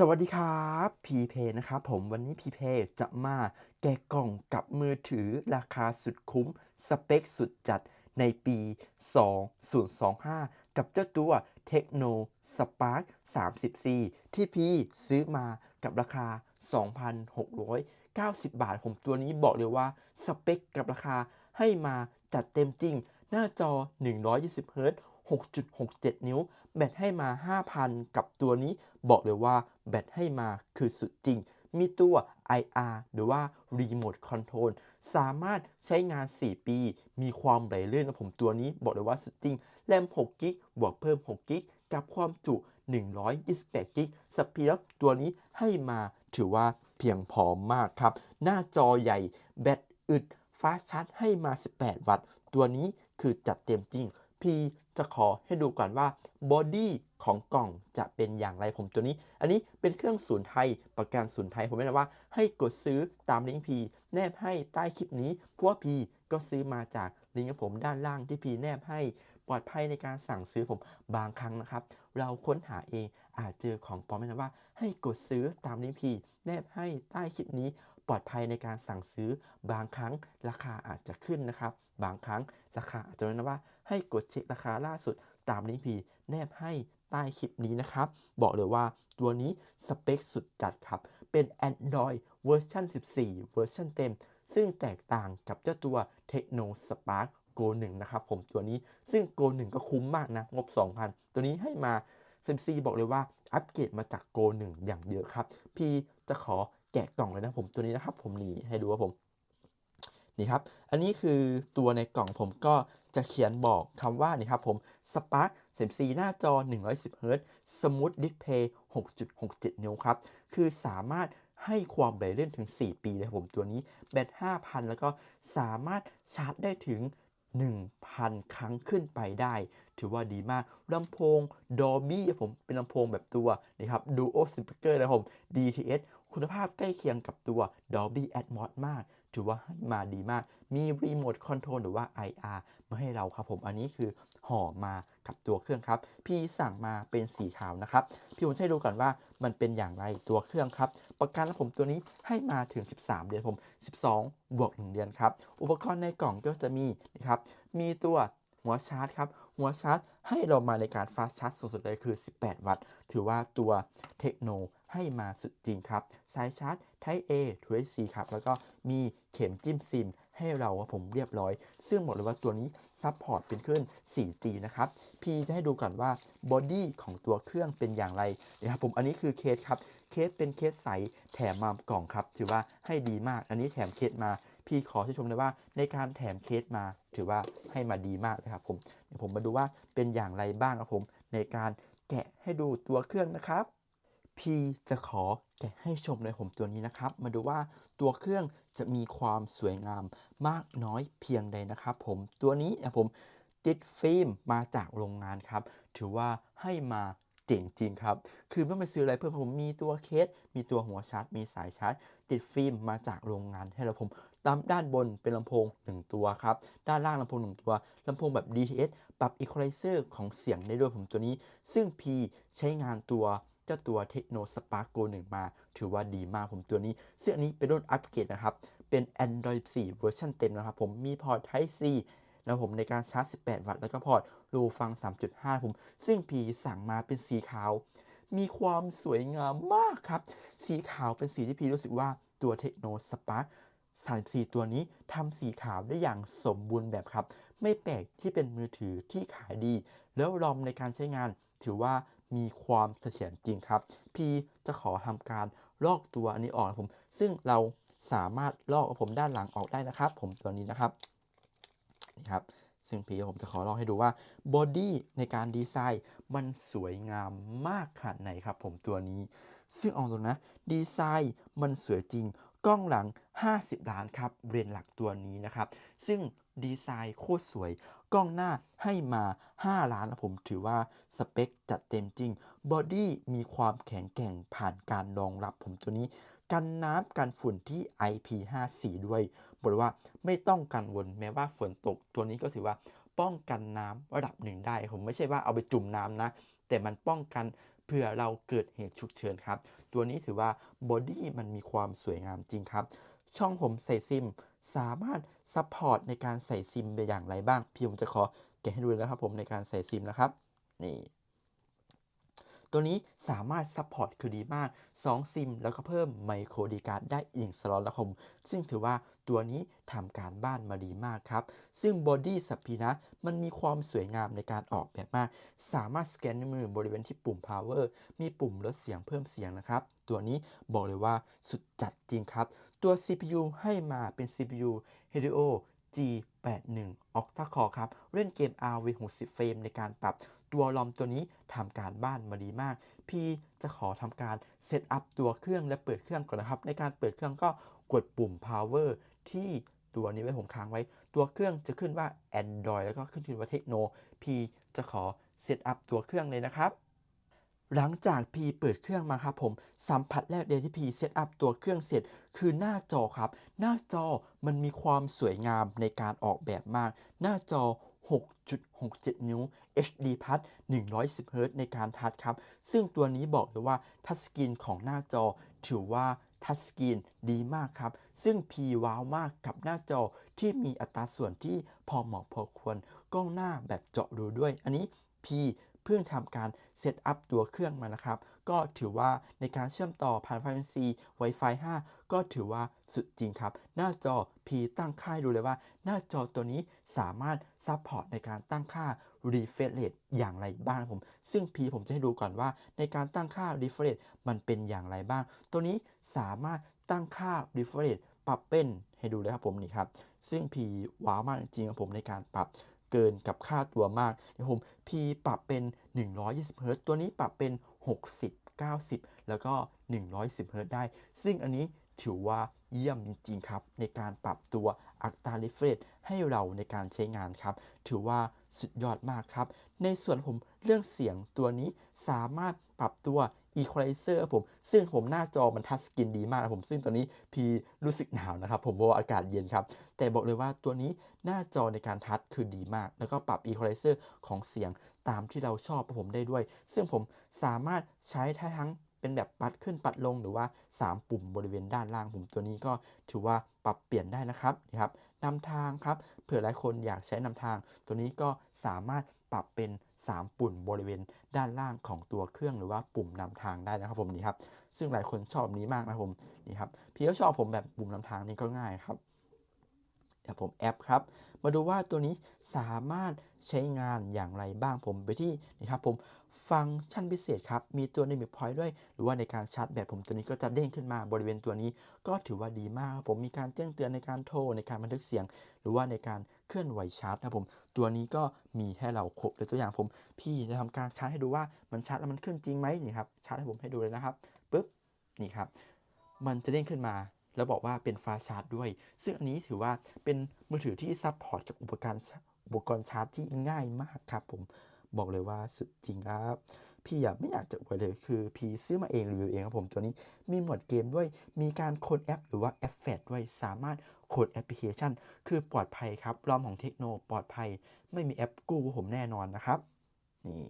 สวัสดีครับพีเพนะครับผมวันนี้พีเพจะมาแกะกล่องกับมือถือราคาสุดคุ้ม สเปคสุดจัดในปี 2025 กับเจ้าตัว Tecno Spark 30C ที่พี่ซื้อมากับราคา 2,690 บาท ผมตัวนี้บอกเลยว่า สเปคกับราคาให้มาจัดเต็มจริง หน้าจอ 120 Hz 6.67 นิ้ว แบตให้มา 5,000 กับตัวนี้บอกเลยว่าแบตให้มาคือสุดจริง มีตัว IR หรือว่า Remote Control สามารถใช้งาน 4 ปี มีความไหลลื่นนะผมตัวนี้บอกเลยว่าสุดจริง แรม6กิกบวกเพิ่ม6กิกกับความจุ 128กิกสปีดตัวนี้ให้มาถือว่าเพียงพอมากครับ หน้าจอใหญ่แบตอึดฟ้าชาร์จให้มา 18 วัตต์ ตัวนี้คือจัดเต็มจริง พีจะขอให้ดูก่อนว่าบอดี้ของกล่องจะเป็นอย่างไรผมตัวนี้ อันนี้เป็นเครื่องศูนย์ไทย ประกันศูนย์ไทย ผมไม่ได้ว่าให้กดซื้อตามลิงก์พีแนบให้ใต้คลิปนี้เพราะว่าพีก็ซื้อมาจากลิงก์ของผมด้านล่างที่พีแนบให้ปลอดภัยในการสั่งซื้อผมบางครั้งนะครับ เราค้นหาเองอาจเจอของปลอมไม่นะว่า ให้กดซื้อตามลิงก์พีแนบให้ใต้คลิปนี้ ปลอดภัยในการสั่งซื้อบางครั้งราคาอาจจะขึ้นนะครับ บางครั้งราคาอาจจะนะว่าให้กดเช็คราคาล่าสุดตามลิงก์พีแนบให้ใต้คลิปนี้นะครับ บอกเลยว่าตัวนี้สเปคสุดจัดครับ เป็น Android เวอร์ชัน14 เวอร์ชันเต็ม ซึ่งแตกต่างกับเจ้าตัว Tecno Spark Go 1นะครับผมตัวนี้ซึ่ง Go 1ก็คุ้มมากนะ งบ 2,000 ตัวนี้ให้มา SMC บอกเลยว่าอัปเกรดมาจาก Go 1อย่างเยอะครับ พี่จะขอ กะกล่องเลยนะผมตัวนี้นะครับ ผมนี่ให้ดูว่าผมนี่ครับ อันนี้คือตัวในกล่องผมก็จะเขียนบอกคำว่านี่ครับผม Spark SMC หน้าจอ 110 Hz Smooth Display 6.67 นิ้วครับ คือสามารถให้ความไหลลื่นถึง 4 ปีเลยครับผมตัวนี้แบต 5,000 แล้วก็สามารถชาร์จได้ถึง 1,000 ครั้งขึ้นไปได้ ถือว่าดีมากลำโพง Dolby ผมเป็นลำโพงแบบตัวนะครับ Duo Speaker นะครับผม DTS คุณภาพใกล้เคียงกับตัว Dolby Atmos มาก ถือว่าให้มาดีมาก มี Remote Control หรือว่า IR มาให้เราครับผม อันนี้คือห่อมากับตัวเครื่องครับ พี่สั่งมาเป็นสีขาวนะครับ พี่ผมให้ดูก่อนว่ามันเป็นอย่างไรตัวเครื่องครับ ประกันผมตัวนี้ให้มาถึง 13 เดือนผม 12 บวก 1 เดือนครับ อุปกรณ์ในกล่องก็จะมีนะครับ มีตัวหัวชาร์จครับ หัวชาร์จให้เรามาในการฟาสชาร์จสูงสุดเลยคือ 18 วัตต์ ถือว่าตัวเทคโน ให้มาสุดจริงครับ สายชาร์จ Type A Type C ครับ แล้วก็มีเข็มจิ้มซิมให้เราครับผมเรียบร้อย ซึ่งบอกเลยว่าตัวนี้ซัพพอร์ตเป็นคลื่น 4G นะครับ พี่จะให้ดูก่อนว่าบอดี้ของตัวเครื่องเป็นอย่างไรนะครับผมอันนี้คือเคสครับ เคสเป็นเคสใสแถมมากล่องครับ ถือว่าให้ดีมาก อันนี้แถมเคสมา พี่ขอชื่นชมเลยว่าในการแถมเคสมา ถือว่าให้มาดีมากเลยครับผมเดี๋ยวผมมาดูว่าเป็นอย่างไรบ้างครับผมในการแกะให้ดูตัวเครื่องนะครับ พี่จะขอแกะให้ชมเลยผมตัวนี้นะครับ มาดูว่าตัวเครื่องจะมีความสวยงามมากน้อยเพียงใดนะครับ ผมตัวนี้นะผมติดฟิล์มมาจากโรงงานครับ ถือว่าให้มาเจ๋งจริงครับ คือไม่อไปซื้ออะไรเพิ่มผมมีตัวเคส มีตัวหัวชาร์จ มีสายชาร์จ ติดฟิล์มมาจากโรงงานให้เราผมตามด้านบนเป็นลำโพง 1 ตัวครับ ด้านล่างลำโพง 1 ตัวลำโพงแบบ DTS ปรับ Equalizer ของเสียงได้ด้วยผมตัวนี้ ซึ่ง P ใช้งานตัว เจ้าตัว Techno Spark Go 1มา ถือว่าดีมากผมตัวนี้ซึ่งอันนี้เป็นรุ่นอัปเกรดนะครับ เป็น Android 4 เวอร์ชันเต็มนะครับ ผมมีพอร์ต Type C แล้วผมในการชาร์จ 18 วัตต์ แล้วก็พอร์ตรูฟัง 3.5 ผม ซึ่งพีสั่งมาเป็นสีขาว มีความสวยงามมากครับ สีขาวเป็นสีที่พีรู้สึกว่าตัว Techno Spark 34 ตัวนี้ทำสีขาวได้อย่างสมบูรณ์แบบครับ ไม่แปลกที่เป็นมือถือที่ขายดี แล้วรอมในการใช้งาน ถือว่า มีความเสถียรจริงครับพี่จะขอทำการลอกตัวอันนี้ออกผม ซึ่งเราสามารถลอกผมด้านหลังออกได้นะครับ ผมตัวนี้นะครับนี่ครับซึ่งพี่ผมจะขอลองให้ดูว่าบอดี้ในการดีไซน์มันสวยงามมากขนาดไหนครับ ผมตัวนี้ ซึ่งเอาตรงนะดีไซน์มันสวยจริง กล้องหลัง 50 ล้านครับเรียนหลักตัวนี้นะครับ ซึ่งดีไซน์โคตรสวย กล้องหน้าให้มา 5 ล้านผมถือว่าสเปคจัดเต็มจริง บอดี้มีความแข็งแกร่งผ่านการรองรับผมตัวนี้ กันน้ำกันฝุ่นที่ IP54 ด้วย บอกเลยว่าไม่ต้องกังวลแม้ว่าฝนตกตัวนี้ก็ถือว่าป้องกันน้ำระดับหนึ่งได้ ผมไม่ใช่ว่าเอาไปจุ่มน้ำนะ แต่มันป้องกันเผื่อเราเกิดเหตุฉุกเฉินครับ ตัวนี้ถือว่าบอดี้มันมีความสวยงามจริงครับ ช่องผมใส่ซิม สามารถซัพพอร์ตในการใส่ซิมไปอย่างไรบ้าง พี่ผมจะขอแกะให้ดูนะครับผมในการใส่ซิมนะครับ นี่ ตัวนี้สามารถซัพพอร์ตคือดีมาก 2 ซิม แล้วก็เพิ่มไมโครดีการ์ดได้อีกสล็อตล้วคม ซึ่งถือว่าตัวนี้ทำการบ้านมาดีมากครับ ซึ่งบอดี้สับพีนะมันมีความสวยงามในการออกแบบมาก สามารถสแกนนิ้วมือบริเวณที่ปุ่ม power มีปุ่มลดเสียงเพิ่มเสียงนะครับ ตัวนี้บอกเลยว่าสุดจัดจริงครับ ตัว CPU ให้มาเป็น CPU Helio G81 Octa Core ครับ เล่นเกม RV 60เฟรมในการปรับตัวลอมตัวนี้ทำการบ้านมาดีมาก พี่จะขอทำการเซตอัพตัวเครื่องและเปิดเครื่องก่อนนะครับ ในการเปิดเครื่องก็กดปุ่ม power ที่ตัวนี้ไว้ผมค้างไว้ ตัวเครื่องจะขึ้นว่า Android แล้วก็ขึ้นชื่อว่าเทคโน พี่จะขอเซตอัพตัวเครื่องเลยนะครับ หลังจากพีเปิดเครื่องมาครับผมสัมผัสแรกเลยวที่พีเซตอัพตัวเครื่องเสร็จ คือหน้าจอครับ หน้าจอมันมีความสวยงามในการออกแบบมาก หน้าจอ 6.67 นิ้ว HD Plus 110 Hz ในการทัชครับ ซึ่งตัวนี้บอกเลยว่าทัชสกรีนของหน้าจอ ถือว่าทัชสกรีนดีมากครับ ซึ่งพีว้าวมากกับหน้าจอที่มีอัตราส่วนที่พอเหมาะพอควร กล้องหน้าแบบเจาะรูด้วย อันนี้พี เพิ่งทำการเซตอัพตัวเครื่องมานะครับ ก็ถือว่าในการเชื่อมต่อผ่าน Wi-Fi 4 Wi-Fi 5 ก็ถือว่าสุดจริงครับ หน้าจอ P ตั้งค่าดูเลยว่า หน้าจอตัวนี้สามารถซัพพอร์ตในการตั้งค่า refresh rate อย่างไรบ้างผม ซึ่ง P ผมจะให้ดูก่อนว่าในการตั้งค่า refresh rate มันเป็นอย่างไรบ้าง ตัวนี้สามารถตั้งค่า refresh rate ปรับเป็นให้ดูเลยครับผมนี่ครับ ซึ่ง P ว้าวมากจริงครับผมในการปรับ เกินกับค่าตัวมากเดี๋ยวผม P ปรับเป็น 120 Hz ตัวนี้ปรับเป็น 60 90 แล้วก็ 110 Hz ได้ ซึ่งอันนี้ถือว่า เยี่ยมจริงๆครับ ในการปรับตัวอัตรา refresh ให้เราในการใช้งานครับ ถือว่าสุดยอดมากครับ ในส่วนผมเรื่องเสียงตัวนี้สามารถปรับตัว equalizer ครับผม ซึ่งผมหน้าจอมันทัชสกรีนดีมากนะผม ซึ่งตัวนี้พีรู้สึกหนาวนะครับ ผมเพราะว่าอากาศเย็นครับ แต่บอกเลยว่าตัวนี้หน้าจอในการทัชคือดีมาก แล้วก็ปรับ equalizer ของเสียงตามที่เราชอบผมได้ด้วย ซึ่งผมสามารถใช้ทั้ง เป็นแบบปัดขึ้นปัดลงหรือว่า 3 ปุ่มบริเวณด้านล่างผมตัวนี้ก็ถือว่าปรับเปลี่ยนได้นะครับนี่ครับนำทางครับเผื่อหลายคนอยากใช้นำทาง ตัวนี้ก็สามารถปรับเป็น 3 ปุ่มบริเวณด้านล่างของตัวเครื่องหรือว่าปุ่มนำทางได้นะครับผมนี่ครับซึ่งหลายคนชอบนี้มากนะผมนี่ครับพี่ก็ชอบผมแบบปุ่มนำทางนี้ก็ง่ายครับ เดี๋ยวผมแอปครับ มาดูว่าตัวนี้สามารถใช้งานอย่างไรบ้างผมไปที่นี่ครับผมฟังก์ชันพิเศษครับ มีตัว Dynamic Point ด้วย หรือว่าในการชาร์จแบตผมตัวนี้ก็จะเด้งขึ้นมาบริเวณตัวนี้ ก็ถือว่าดีมากครับผมมีการแจ้งเตือนในการโทรในการบันทึกเสียง หรือว่าในการเคลื่อนไหวชาร์จนะครับผมตัวนี้ก็มีให้เราครบเลยตัวอย่างผม พี่จะทำการชาร์จให้ดูว่ามันชาร์จแล้วมันขึ้นจริงไหมนี่ครับชาร์จให้ผมให้ดูเลยนะครับปุ๊บนี่ครับมันจะเด้งขึ้นมา แล้วบอกว่าเป็นฟ้าชาร์จด้วย ซึ่งอันนี้ถือว่าเป็นมือถือที่ซัพพอร์ตจากอุปกรณ์อุปกรณ์ชาร์จที่ง่ายมากครับผมบอกเลยว่าสุดจริงครับ พี่อยากไม่อยากจะอวยเลยคือพี่ซื้อมาเองรีวิวเองครับผมตัวนี้มีหมดเกมด้วย มีการโค้ดแอปหรือว่าแอปแฟดด้วยสามารถโคดแอปพลิเคชัน คือปลอดภัยครับรอมของเทคโนปลอดภัย ไม่มีแอปกู้ผมแน่นอนนะครับ นี่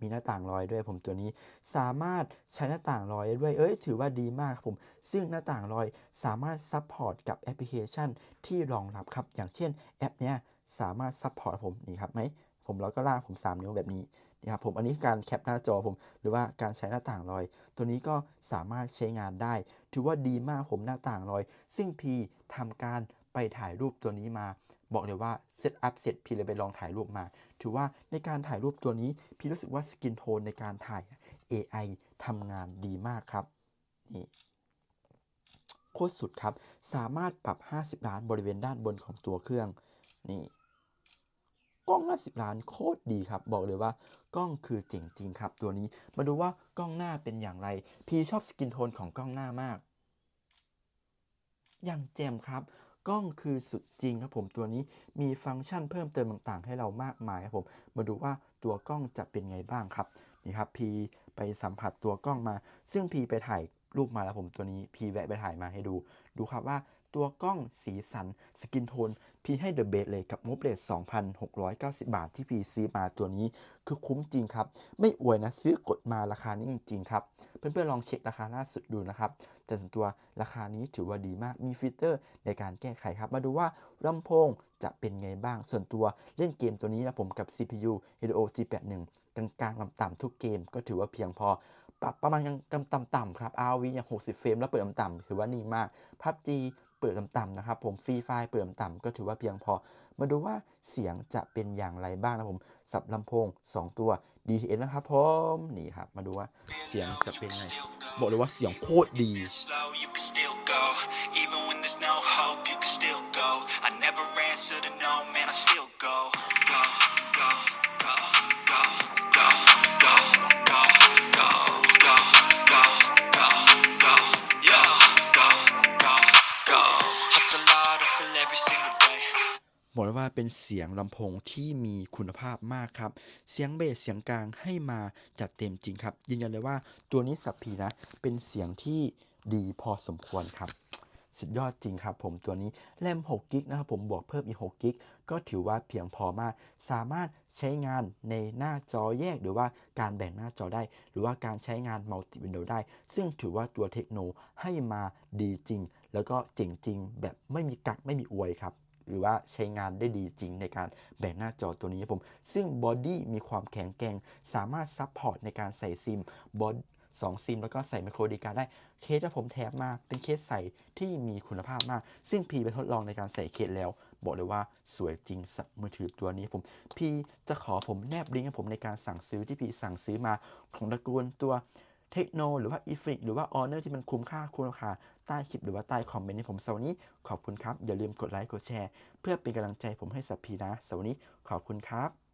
มีหน้าต่างลอยด้วยผมตัวนี้สามารถใช้หน้าต่างลอยได้ด้วยเอ้ยถือว่าดีมากครับผม ซึ่งหน้าต่างลอยสามารถซัพพอร์ตกับแอปพลิเคชันที่รองรับครับ อย่างเช่นแอปเนี้ยสามารถซัพพอร์ตผมนี่ครับไหมผมแล้วก็ลากผม 3 นิ้วแบบนี้นี่ครับผมอันนี้การแคปหน้าจอผม หรือว่าการใช้หน้าต่างลอย ตัวนี้ก็สามารถใช้งานได้ ถือว่าดีมากผมหน้าต่างลอย ซึ่งพีทำการไปถ่ายรูปตัวนี้มา บอกเลยว่าเซตอัพเสร็จพี่เลยไปลองถ่ายรูปมา ถือว่าในการถ่ายรูปตัวนี้ พี่รู้สึกว่าสกินโทนในการถ่าย AI ทำงานดีมากครับ นี่โคตรสุดครับ สามารถปรับ 50 ล้านบริเวณด้านบนของตัวเครื่อง นี่กล้อง 50 ล้านโคตรดีครับ บอกเลยว่ากล้องคือเจ๋งจริงครับ ตัวนี้ มาดูว่ากล้องหน้าเป็นอย่างไร พี่ชอบสกินโทนของกล้องหน้ามาก อย่างแจ่มครับ กล้องคือสุดจริงครับผมตัวนี้มีฟังก์ชันเพิ่มเติมต่างๆ ให้เรามากมายครับผม มาดูว่าตัวกล้องจะเป็นไงบ้างครับนี่ครับพีไปสัมผัสตัวกล้องมา ซึ่งพีไปถ่ายรูปมาแล้วผมตัวนี้พีแวะไปถ่ายมาให้ดู ดูครับว่า ตัวกล้องสีสัน สกินโทน พีให้เดอะเบสเลยกับงบเลท2,690 บาทที่พีซื้อมาตัวนี้คือคุ้มจริงครับ ไม่อวยนะ ซื้อกดมาราคานี้จริง ๆ ครับ เพื่อนๆลองเช็คราคาล่าสุดดูนะครับ แต่ส่วนตัวราคานี้ถือว่าดีมากมีฟิลเตอร์ในการแก้ไขครับ มาดูว่าลำโพงจะเป็นไงบ้าง ส่วนตัวเล่นเกมตัวนี้นะผมกับ CPU Helio G81 กลางๆต่ำๆทุกเกมก็ถือว่าเพียงพอปรับประมาณกลางต่ำๆครับ RV อย่าง 60 เฟรมแล้วเปิดต่ำๆถือว่านิ่งมาก PUBG เปิดต่ำๆนะครับผมฟรีไฟเปิดต่ำก็ถือว่าเพียงพอ มาดูว่าเสียงจะเป็นอย่างไรบ้างนะผมสับลำโพง 2 ตัว DTS นะครับผมนี่ครับมาดูว่าเสียงจะเป็นไงบอกเลยว่าเสียงโคตรดี I. never answer to no, man, I still go, go, go, บอกเลยว่าเป็นเสียงลำโพงที่มีคุณภาพมากครับ เสียงเบสเสียงกลางให้มาจัดเต็มจริงครับยืนยันเลยว่าตัวนี้สับพีนะ เป็นเสียงที่ดีพอสมควรครับ สุดยอดจริงครับผมตัวนี้แรม6กิกนะครับผมบวกเพิ่มอีก6กิกก็ถือว่าเพียงพอมาก สามารถใช้งานในหน้าจอแยกหรือว่าการแบ่งหน้าจอได้ หรือว่าการใช้งานมัลติวินโดว์ได้ ซึ่งถือว่าตัวเทคโนให้มาดีจริง แล้วก็เจ๋งจริง แบบไม่มีกักไม่มีอวยครับหรือว่าใช้งานได้ดีจริงในการแบ่งหน้าจอตัวนี้ครับผม ซึ่งบอดี้มีความแข็งแกร่ง สามารถซัพพอร์ตในการใส่ซิมบอด สองซิม แล้วก็ใส่ไมโครดีการ์ได้ เคสที่ผมแถมมาเป็นเคสใส่ที่มีคุณภาพมาก ซึ่งพีไปทดลองในการใส่เคสแล้ว บอกเลยว่าสวยจริงสับมือถือตัวนี้ผม พีจะขอผมแนบลิงก์ให้ผมในการสั่งซื้อที่พีสั่งซื้อมาของตระกูลตัวเทคโนหรือว่าอีฟิกหรือว่าออเนอร์ที่มันคุ้มค่าคุ้มราคาใต้คลิปหรือว่าใต้คอมเมนต์ให้ผมสำหรับวันนี้ ขอบคุณครับ อย่าลืมกดไลค์กดแชร์ เพื่อเป็นกำลังใจผมให้สับพีนะสำหรับวันนี้ขอบคุณครับ